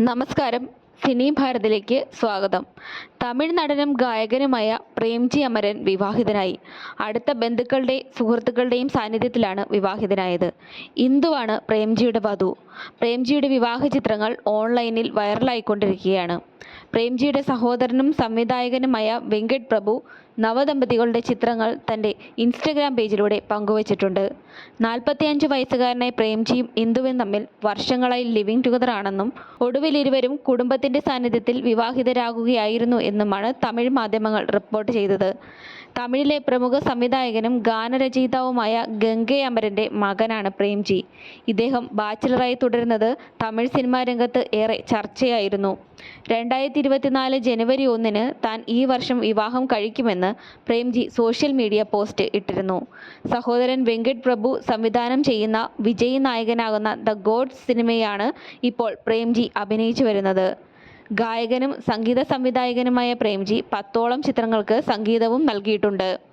നമസ്കാരം. സിനി ഭാരതിലേക്ക് സ്വാഗതം. തമിഴ് നടനും ഗായകനുമായ പ്രേംജി അമരൻ വിവാഹിതനായി. അടുത്ത ബന്ധുക്കളുടെ സുഹൃത്തുക്കളുടെയും സാന്നിധ്യത്തിലാണ് വിവാഹിതനായത്. ഇന്ദുവാണ് പ്രേംജിയുടെ വധു. പ്രേംജിയുടെ വിവാഹ ചിത്രങ്ങൾ ഓൺലൈനിൽ വൈറലായിക്കൊണ്ടിരിക്കുകയാണ്. പ്രേംജിയുടെ സഹോദരനും സംവിധായകനുമായ വെങ്കട് പ്രഭു നവദമ്പതികളുടെ ചിത്രങ്ങൾ തന്റെ ഇൻസ്റ്റഗ്രാം പേജിലൂടെ പങ്കുവച്ചിട്ടുണ്ട്. നാൽപ്പത്തിയഞ്ച് വയസ്സുകാരനായ പ്രേംജിയും ഇന്ദുവും തമ്മിൽ വർഷങ്ങളായി ലിവിംഗ് ടുഗദർ ആണെന്നും ഒടുവിൽ ഇരുവരും കുടുംബത്തിന്റെ സാന്നിധ്യത്തിൽ വിവാഹിതരാകുകയായിരുന്നു എന്നുമാണ് തമിഴ് മാധ്യമങ്ങൾ റിപ്പോർട്ട് ചെയ്തത്. തമിഴിലെ പ്രമുഖ സംവിധായകനും ഗാനരചയിതാവുമായ ഗംഗെ അമരന്റെ മകനാണ് പ്രേംജി. ഇദ്ദേഹം ബാച്ചിലറായി തുടരുന്നത് തമിഴ് സിനിമാ രംഗത്ത് ഏറെ ചർച്ചയായിരുന്നു. രണ്ടായിരത്തി ഇരുപത്തിനാല് ജനുവരി ഒന്നിന് താൻ ഈ വർഷം വിവാഹം കഴിക്കുമെന്ന് പ്രേംജി സോഷ്യൽ മീഡിയ പോസ്റ്റ് ഇട്ടിരുന്നു. സഹോദരൻ വെങ്കട്ട് പ്രഭു സംവിധാനം ചെയ്യുന്ന വിജയ് നായകനാകുന്ന ദ ഗോഡ്സ് സിനിമയാണ് ഇപ്പോൾ പ്രേംജി അഭിനയിച്ചു വരുന്നത്. ഗായകനും സംഗീത സംവിധായകനുമായ പ്രേംജി പത്തോളം ചിത്രങ്ങൾക്ക് സംഗീതവും നൽകിയിട്ടുണ്ട്.